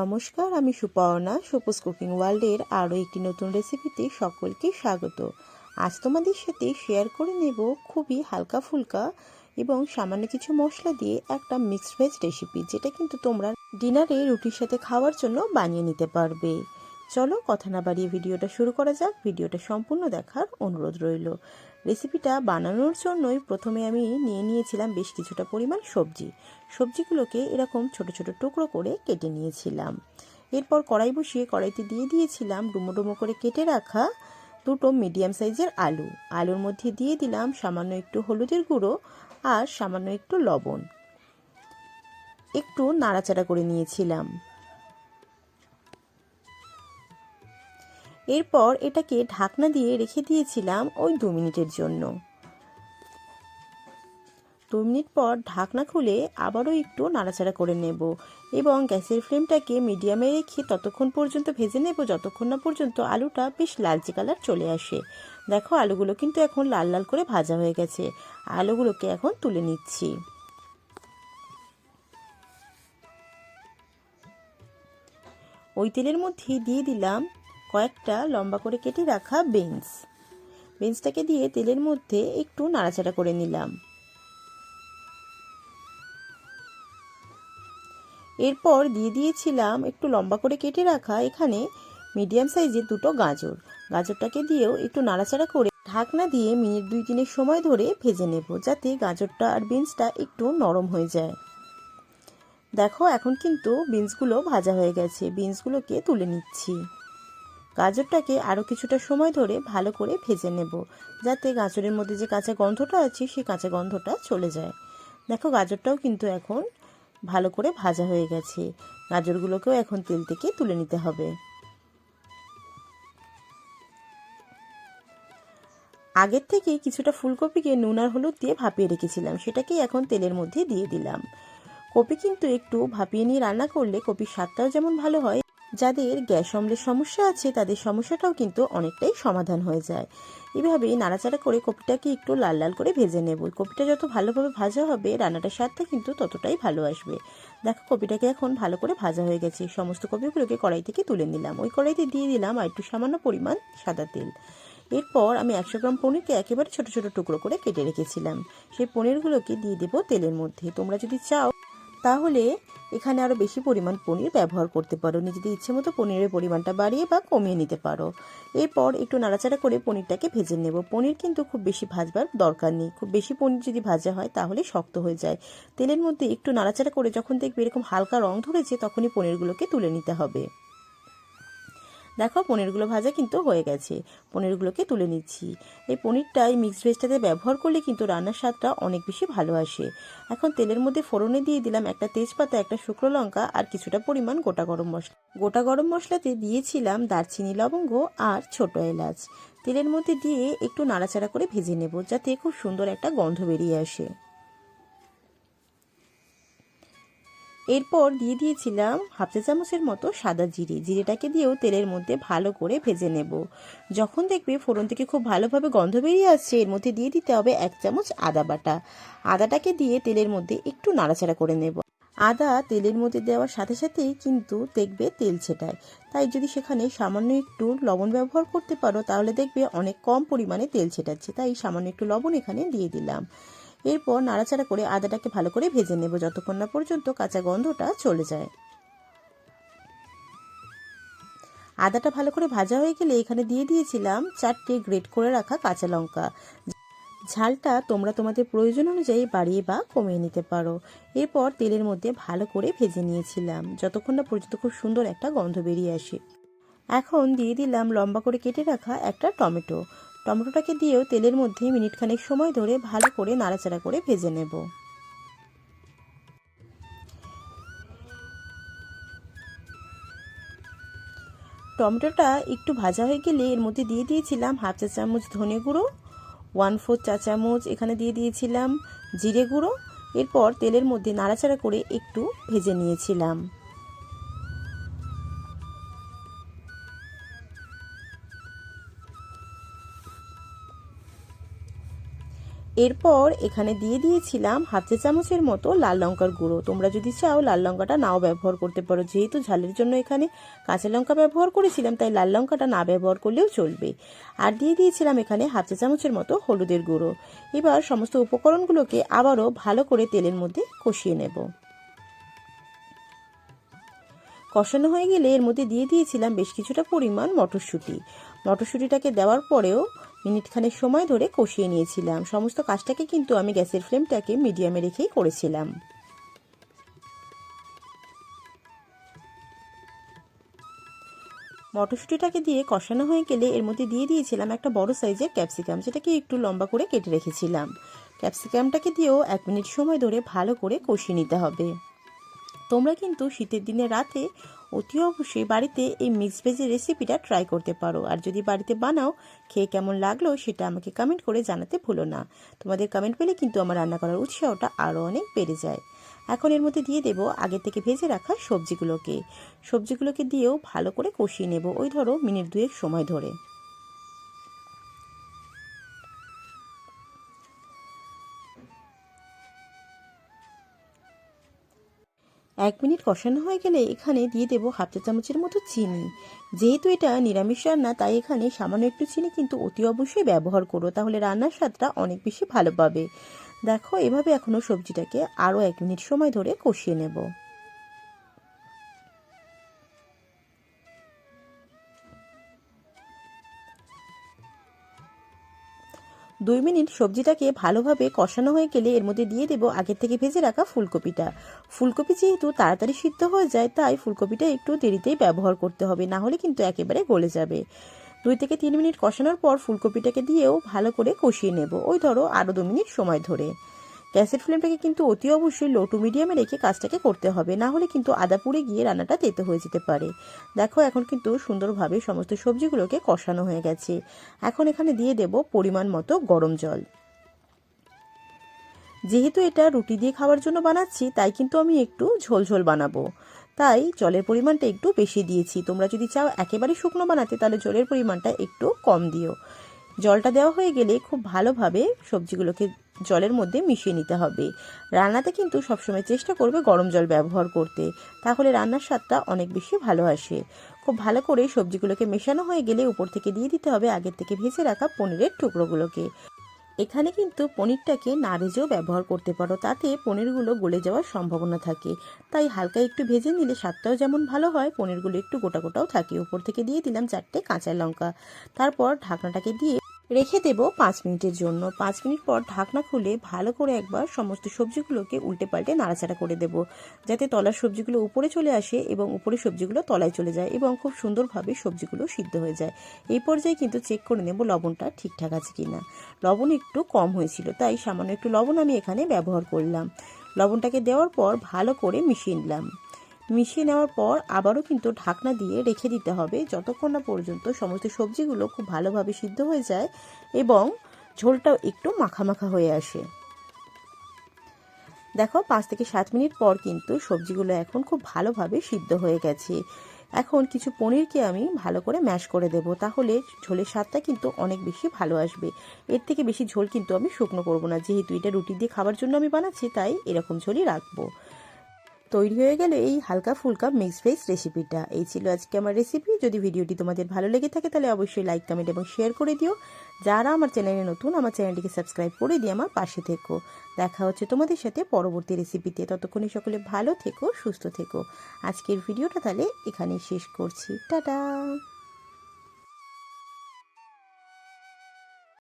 নমস্কার, আমি সুপর্ণা সুপোজ কুকিং ওয়ার্ল্ডের আরও একটি নতুন রেসিপিতে সকলকে স্বাগত। আজ তোমাদের সাথে শেয়ার করে নেব খুবই হালকা ফুলকা এবং সামান্য কিছু মশলা দিয়ে একটা মিক্সড ভেজ রেসিপি, যেটা কিন্তু তোমরা ডিনারে রুটির সাথে খাওয়ার জন্য বানিয়ে নিতে পারবে। চলো কথা না বাড়িয়ে ভিডিওটা শুরু করা যাক। ভিডিওটা সম্পূর্ণ দেখার অনুরোধ রইল। রেসিপিটা বানানোর জন্যই প্রথমে আমি নিয়ে নিয়েছিলাম বেশ কিছুটা পরিমাণ সবজি। সবজিগুলোকে এরকম ছোট ছোট টুকরো করে কেটে নিয়েছিলাম। এরপর কড়াই বসিয়ে কড়াইতে দিয়ে দিয়েছিলাম ডুমো ডুমো করে কেটে রাখা দুটো মিডিয়াম সাইজের আলু। আলুর মধ্যে দিয়ে দিলাম সামান্য একটু হলুদের গুঁড়ো আর সামান্য একটু লবণ। একটু নাড়াচাড়া করে নিয়েছিলাম। এরপর এটাকে ঢাকনা দিয়ে রেখে দিয়েছিলাম ওই দু মিনিটের জন্য। দু মিনিট পর ঢাকনা খুলে আবারও একটু নাড়াচাড়া করে নেব এবং গ্যাসের ফ্লেমটাকে মিডিয়ামে রেখে ততক্ষণ পর্যন্ত ভেজে নেব যতক্ষণ না পর্যন্ত আলুটা বেশ লালচে কালার চলে আসে। দেখো আলুগুলো কিন্তু এখন লাল লাল করে ভাজা হয়ে গেছে। আলুগুলোকে এখন তুলে নিচ্ছি। ওই তেলের মধ্যে দিয়ে দিলাম কয়েকটা লম্বা করে কেটে রাখা বিনস বিনসটাকে দিয়ে তেলের মধ্যে একটু নাড়াচাড়া করে নিলাম। এরপর দিয়ে দিয়েছিলাম একটু লম্বা করে কেটে রাখা এখানে মিডিয়াম সাইজের দুটো গাজর। গাজরটাকে দিয়েও একটু নাড়াচাড়া করে ঢাকনা দিয়ে মিনিট দুই তিনের সময় ধরে ভেজে নেব যাতে গাজরটা আর বিনসটা একটু নরম হয়ে যায়। দেখো, এখন কিন্তু বিনসগুলো ভাজা হয়ে গেছে। বিনসগুলোকে তুলে নিচ্ছি। গাজরটাকে আরও কিছুটা সময় ধরে ভালো করে ভেজে নেব, যাতে গাজরের মধ্যে যে কাঁচা গন্ধটা আছে সেই কাঁচা গন্ধটা চলে যায়। দেখো, গাজরটাও কিন্তু এখন ভালো করে ভাজা হয়ে গেছে। গাজরগুলোকেও এখন তেল থেকে তুলে নিতে হবে। আগের থেকে কিছুটা ফুলকপিকে নুন আর হলুদ দিয়ে ভাপিয়ে রেখেছিলাম, সেটাকেই এখন তেলের মধ্যে দিয়ে দিলাম। কপি কিন্তু একটু ভাপিয়ে নিয়ে রান্না করলে কপির স্বাদটাও যেমন ভালো হয় যাদের গ্যাস অম্লের সমস্যা আছে, তাদের সমস্যাটাও কিন্তু অনেকটাই সমাধান হয়ে যায়। এভাবে নাড়াচাড়া করে কপিটাকে একটু লাল লাল করে ভেজে নেব। কপিটা যত ভালোভাবে ভাজা হবে, রান্নাটার স্বাদটা কিন্তু ততটাই ভালো আসবে। দেখো, কপিটাকে এখন ভালো করে ভাজা হয়ে গেছে। সমস্ত কপিগুলোকে কড়াই থেকে তুলে নিলাম। ওই কড়াইতে দিয়ে দিলাম আর একটু সামান্য পরিমাণ সাদা তেল। এরপর আমি একশো গ্রাম পনিরকে একেবারে ছোট ছোট টুকরো করে কেটে রেখেছিলাম। সেই পনিরগুলোকে দিয়ে দেবো তেলের মধ্যে। তোমরা যদি চাও তাহলে এখানে আরও বেশি পরিমাণ পনির ব্যবহার করতে পারো। নিজেদের ইচ্ছে মতো পনিরের পরিমাণটা বাড়িয়ে বা কমিয়ে নিতে পারো। এরপর একটু নাড়াচাড়া করে পনিরটাকে ভেজে নেব। পনির কিন্তু খুব বেশি ভাজবার দরকার নেই। খুব বেশি পনির যদি ভাজা হয়, তাহলে শক্ত হয়ে যায়। তেলের মধ্যে একটু নাড়াচাড়া করে যখন দেখবে এরকম হালকা রং ধরেছে, তখনই পনিরগুলোকে তুলে নিতে হবে। দেখো, পনিরগুলো ভাজা কিন্তু হয়ে গেছে। পনিরগুলোকে তুলে নিচ্ছি। এই পনিরটা এই মিক্সড ভেজটাতে ব্যবহার করলে কিন্তু রান্নার স্বাদটা অনেক বেশি ভালো আসে। এখন তেলের মধ্যে ফোড়নে দিয়ে দিলাম একটা তেজপাতা, একটা শুকনো লঙ্কা আর কিছুটা পরিমাণ গোটা গরম মশলা। গোটা গরম মশলাতে দিয়েছিলাম দারচিনি, লবঙ্গ আর ছোট এলাচ। তেলের মধ্যে দিয়ে একটু নাড়াচাড়া করে ভেজে নেব, যাতে খুব সুন্দর একটা গন্ধ বেরিয়ে আসে। এরপর দিয়ে দিয়েছিলাম হাফ চা চামচের মতো সাদা জিরে। জিরেটাকে দিয়েও তেলের মধ্যে ভালো করে ভেজে নেব। যখন দেখবে ফোড়ন থেকে খুব ভালোভাবে গন্ধ বেরিয়ে আসছে, এর মধ্যে দিয়ে দিতে হবে এক চামচ আদা বাটা। আদাটাকে দিয়ে তেলের মধ্যে একটু নাড়াচাড়া করে নেব। আদা তেলের মধ্যে দেওয়ার সাথে সাথেই কিন্তু দেখবে তেল ছেটায়। তাই যদি সেখানে সামান্য একটু লবণ ব্যবহার করতে পারো, তাহলে দেখবে অনেক কম পরিমাণে তেল ছেটাচ্ছে। তাই সামান্য একটু লবণ এখানে দিয়ে দিলাম। এরপর নাড়াচাড়া করে আদাটাকে ভালো করে ভেজে নেব যতক্ষণ না পর্যন্ত কাঁচা গন্ধটা চলে যায়। আদাটা ভালো করে ভাজা হয়ে গেলে এখানে দিয়ে দিয়েছিলাম চারটে গ্রেট করে রাখা কাঁচা লঙ্কা। ঝালটা তোমরা তোমাদের প্রয়োজন অনুযায়ী বাড়িয়ে বা কমিয়ে নিতে পারো। এরপর তেলের মধ্যে ভালো করে ভেজে নিয়েছিলাম যতক্ষণ না পর্যন্ত খুব সুন্দর একটা গন্ধ বেরিয়ে আসে। এখন দিয়ে দিলাম লম্বা করে কেটে রাখা একটা টমেটো। টমেটোটাকে দিয়েও তেলের মধ্যে মিনিট খানেক সময় ধরে ভালো করে নাড়াচাড়া করে ভেজে নেব। টমেটোটা একটু ভাজা হয়ে গেলে এর মধ্যে দিয়ে দিয়েছিলাম হাফ চা চামচ ধনে গুঁড়ো ওয়ান ফোর চা চামচ এখানে দিয়ে দিয়েছিলাম জিরে গুঁড়ো। এরপর তেলের মধ্যে নাড়াচাড়া করে একটু ভেজে নিয়েছিলাম। এরপর এখানে দিয়ে দিয়েছিলাম হাফ চা চামচের মতো লাল লঙ্কার গুঁড়ো। তোমরা যদি চাও লাল লঙ্কাটা নাও ব্যবহার করতে পারো। যেহেতু ঝালের জন্য এখানে কাঁচা লঙ্কা ব্যবহার করেছিলাম, তাই লাল লঙ্কাটা না ব্যবহার করলেও চলবে। আর দিয়ে দিয়েছিলাম এখানে হাফ চা চামচের মতো হলুদের গুঁড়ো। এবার সমস্ত উপকরণগুলোকে আবারও ভালো করে তেলের মধ্যে কষিয়ে নেব। কষানো হয়ে গেলে এর মধ্যে দিয়ে দিয়েছিলাম বেশ কিছুটা পরিমাণ মটরশুঁটি। মটরশুঁটিটাকে দেওয়ার পরেও মিনিটখানেক সময় ধরে কষিয়ে নিয়েছিলাম। সমস্ত কাজটাকে কিন্তু আমি গ্যাসের ফ্লেমটাকে মিডিয়ামে রেখেই করেছিলাম। মটরশুঁটিটাকে দিয়ে কষানো হয়ে গেলে এর মধ্যে দিয়ে দিয়েছিলাম একটা বড় সাইজের ক্যাপসিকাম, যেটাকে একটু লম্বা করে কেটে রেখেছিলাম। ক্যাপসিকামটাকে দিয়েও এক মিনিট সময় ধরে ভালো করে কষিয়ে নিতে হবে। তোমরা কিন্তু শীতের দিনে রাতে অতি অবশ্যই বাড়িতে এই মিক্স ভেজের রেসিপিটা ট্রাই করতে পারো। আর যদি বাড়িতে বানাও, খেয়ে কেমন লাগল সেটা আমাকে কমেন্ট করে জানাতে ভুলো না। তোমাদের কমেন্ট পেলে কিন্তু আমার রান্না করার উৎসাহটা আরও অনেক বেড়ে যায়। এখন এর মধ্যে দিয়ে দেব আগে থেকে ভেজে রাখা সবজিগুলোকে। সবজিগুলোকে দিয়েও ভালো করে কষিয়ে নেব, ওই ধরো মিনিট দুয়েক সময় ধরে। এক মিনিট কষানো হয়ে গেলে এখানে দিয়ে দেবো হাফ চা চামচের মতো চিনি। যেহেতু এটা নিরামিষ রান্না, তাই এখানে সামান্য একটু চিনি কিন্তু অতি অবশ্যই ব্যবহার করো, তাহলে রান্নার স্বাদটা অনেক বেশি ভালো পাবে। দেখো, এভাবে এখনও সবজিটাকে আরও এক মিনিট সময় ধরে কষিয়ে নেব। দুই মিনিট সবজিটাকে ভালোভাবে কষানো হয়ে গেলে এর মধ্যে দিয়ে দেবো আগের থেকে ভেজে রাখা ফুলকপিটা। ফুলকপি যেহেতু তাড়াতাড়ি সিদ্ধ হয়ে যায়, তাই ফুলকপিটা একটু দেরিতেই ব্যবহার করতে হবে, না হলে কিন্তু একেবারে গলে যাবে। দুই থেকে তিন মিনিট কষানোর পর ফুলকপিটাকে দিয়েও ভালো করে কষিয়ে নেব। ওই ধরো আরও দু মিনিট সময় ধরে। গ্যাসের ফ্লেমটাকে কিন্তু অতি অবশ্যই লো টু মিডিয়ামে রেখে কাজটাকে করতে হবে। না হলে কিন্তু আদা পুড়ে গিয়ে রান্নাটা তেতে হয়ে যেতে পারে। দেখো, এখন কিন্তু সুন্দরভাবে সমস্ত সবজিগুলোকে কষানো হয়ে গেছে। এখন এখানে দিয়ে দেব পরিমাণ মতো গরম জল। যেহেতু এটা রুটি দিয়ে খাওয়ার জন্য বানাচ্ছি, তাই কিন্তু আমি একটু ঝোল ঝোল বানাবো। তাই জলের পরিমাণটা একটু বেশি দিয়েছি। তোমরা যদি চাও একেবারে শুকনো বানাতে, তাহলে জলের পরিমাণটা একটু কম দিও। জলটা দেওয়া হয়ে গেলে খুব ভালোভাবে সবজিগুলোকে জলের মধ্যে মিশিয়ে নিতে হবে। রান্নাতে কিন্তু সবসময় চেষ্টা করবে গরম জল ব্যবহার করতে। তাহলে রান্নার স্বাদটা অনেক বেশি ভালো আসে। খুব ভালো করে সবজিগুলোকে মেশানো হয়ে গেলে উপর থেকে দিয়ে দিতে হবে আগের থেকে ভেজে রাখা পনিরের টুকরোগুলোকে। এখানে কিন্তু পনিরটাকে না ভেজেও ব্যবহার করতে পারো, তাতে পনিরগুলো গলে যাওয়ার সম্ভাবনা থাকে। তাই হালকা একটু ভেজে নিলে স্বাদটাও যেমন ভালো হয়, পনিরগুলো একটু গোটা গোটাও থাকে। উপর থেকে দিয়ে দিলাম চারটে কাঁচা লঙ্কা। তারপর ঢাকনাটাকে দিয়ে রেখে দেব পাঁচ মিনিটের জন্য। পাঁচ মিনিট পর ঢাকনা খুলে ভালো করে একবার সমস্ত সবজিগুলোকে উল্টে পাল্টে নাড়াচাড়া করে দেব, যাতে তলার সবজিগুলো উপরে চলে আসে এবং উপরে সবজিগুলো তলায় চলে যায় এবং খুব সুন্দরভাবে সবজিগুলো সিদ্ধ হয়ে যায়। এই পর্যায়ে কিন্তু চেক করে নেব লবণটা ঠিকঠাক আছে কিনা। লবণ একটু কম হয়েছিল, তাই সামান্য একটু লবণ আমি এখানে ব্যবহার করলাম। লবণটাকে দেওয়ার পর ভালো করে মিশিয়ে নিলাম। মিশিয়ে নেওয়ার পর আবারও কিন্তু ঢাকনা দিয়ে রেখে দিতে হবে। যতক্ষণ না পর্যন্ত সমস্ত সবজিগুলো খুব ভালোভাবে সিদ্ধ হয়ে যায় এবং ঝোলটাও একটু মাখা মাখা হয়ে আসে। দেখো, পাঁচ থেকে সাত মিনিট পর কিন্তু সবজিগুলো এখন খুব ভালোভাবে সিদ্ধ হয়ে গেছে। এখন কিছু পনিরকে আমি ভালো করে ম্যাশ করে দেব, তাহলে ঝোলের স্বাদটা কিন্তু অনেক বেশি ভালো আসবে। এর থেকে বেশি ঝোল কিন্তু আমি শুকনো করব না। যেহেতু এটা রুটি দিয়ে খাবার জন্য আমি বানাচ্ছি, তাই এরকম ঝোলই রাখব। তৈরি হয়ে গেল এই হালকা ফুলকা মিক্স ভেজ রেসিপিটা এই ছিল আজকে আমার রেসিপি যদি ভিডিওটি তোমাদের ভালো লেগে থাকে, তাহলে অবশ্যই লাইক কমেন্ট এবং শেয়ার করে দিও। যারা আমার চ্যানেলে নতুন, আমার চ্যানেলটিকে সাবস্ক্রাইব করে দিয়ে আমার পাশে থেকো। দেখা হচ্ছে তোমাদের সাথে পরবর্তী রেসিপিতে ততক্ষণে সকলে ভালো থেকো, সুস্থ থেকো। আজকের ভিডিওটা তাহলে এখানেই শেষ করছি। টাটা!